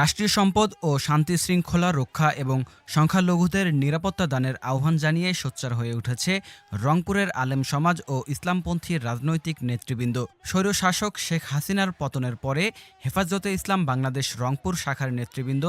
রাষ্ট্রীয় সম্পদ ও শান্তি শৃঙ্খলা রক্ষা এবং সংখ্যালঘুদের নিরাপত্তা দানের আহ্বান জানিয়ে সোচ্চার হয়ে উঠেছে রংপুরের আলেম সমাজ ও ইসলামপন্থী রাজনৈতিক নেতৃবৃন্দ। স্বৈরশাসক শেখ হাসিনার পতনের পরে হেফাজতে ইসলাম বাংলাদেশ রংপুর শাখার নেতৃবৃন্দ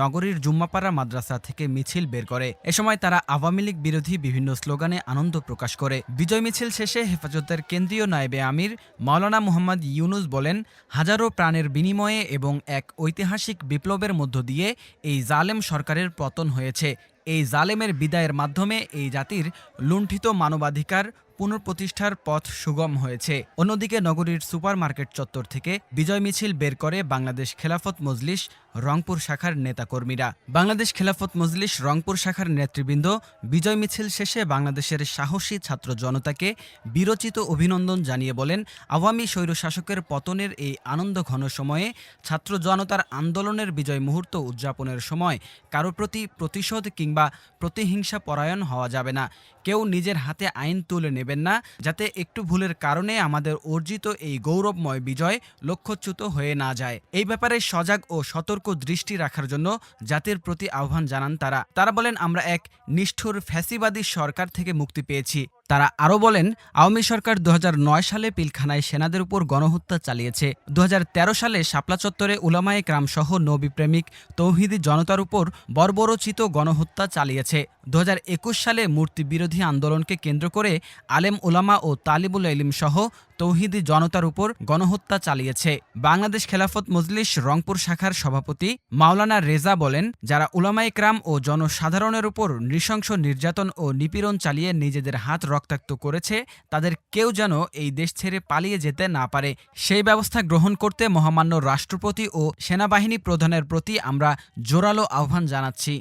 নগরীর জুম্মাপাড়া মাদ্রাসা থেকে মিছিল বের করে। এ সময় তারা আওয়ামী লীগ বিরোধী বিভিন্ন স্লোগানে আনন্দ প্রকাশ করে। বিজয় মিছিল শেষে হেফাজতের কেন্দ্রীয় নায়েবে আমির মাওলানা মোহাম্মদ ইউনুস বলেন, হাজারো প্রাণের বিনিময়ে এবং এক ঐতিহাসিক বিপ্লবের মধ্য দিয়ে এই জালেম সরকারের পতন হয়েছে। এই জালেমের বিদায়ের মাধ্যমে এই জাতির লুণ্ঠিত মানবাধিকার পুনঃপ্রতিষ্ঠার পথ সুগম হয়েছে। অন্যদিকে নগরীর সুপারমার্কেট চত্বর থেকে বিজয় মিছিল বের করে বাংলাদেশ খেলাফত মজলিস রংপুর শাখার নেতাকর্মীরা। বাংলাদেশ খেলাফত মজলিস রংপুর শাখার নেতৃবৃন্দ বিজয় মিছিল শেষে বাংলাদেশের সাহসী ছাত্র জনতাকে বিরচিত অভিনন্দন জানিয়ে বলেন, আওয়ামী স্বৈরশাসকের পতনের এই আনন্দ ঘন সময়ে ছাত্র জনতার আন্দোলনের বিজয় মুহূর্ত উদযাপনের সময় কারও প্রতি প্রতিশোধ কিংবা প্রতিহিংসা পরায়ণ হওয়া যাবে না। কেউ নিজের হাতে আইন তুলে নেবেন না, যাতে একটু ভুলের কারণে আমাদের অর্জিত এই গৌরবময় বিজয় লক্ষ্যচ্যুত হয়ে না যায়। এই ব্যাপারে সজাগ ও সতর্ক দৃষ্টি রাখার জন্য জাতির প্রতি আহ্বান জানান তারা। তারা বলেন, আমরা এক নিষ্ঠুর ফ্যাসিবাদী সরকার থেকে মুক্তি পেয়েছি। তারা আরও বলেন, আওয়ামী সরকার দু হাজার নয় সালে পিলখানায় সেনাদের উপর গণহত্যা চালিয়েছে। দু হাজার তেরো সালে শাপলা চত্বরে উলামায়ে ক্রাম সহ নবীপ্রেমিক তৌহিদি জনতার উপর বর্বরচিত গণহত্যা চালিয়েছে। দু হাজার একুশ সালে মূর্তি বিরোধী আন্দোলনকে কেন্দ্র করে আলেম উলামা ও তালিবুল ইলিম সহ তৌহিদি জনতার উপর গণহত্যা চালিয়েছে। বাংলাদেশ খেলাফত মজলিস রংপুর শাখার সভাপতি মাওলানা রেজা বলেন, যারা উলামায়ে ক্রাম ও জনসাধারণের উপর নৃশংস নির্যাতন ও নিপীড়ন চালিয়ে নিজেদের হাত রক্তাক্ত করেছে, তাদের কেউ যেন এই দেশ ছেড়ে পালিয়ে যেতে না পারে। সেই ব্যবস্থা গ্রহণ করতে মহামান্য রাষ্ট্রপতি ও সেনাবাহিনী প্রধানের প্রতি আমরা জোরালো আহ্বান জানাচ্ছি।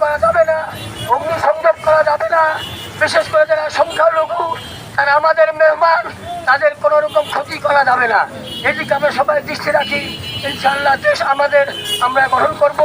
করা যাবে না করা যাবে না, বিশেষ করে যারা সংখ্যালঘু তারা আমাদের মেহমান, তাদের কোনো রকম ক্ষতি করা যাবে না। এদিকে আমরা সবাই দৃষ্টি রাখি ইনশাল্লাহ দেশ আমাদের, আমরা গ্রহণ করব।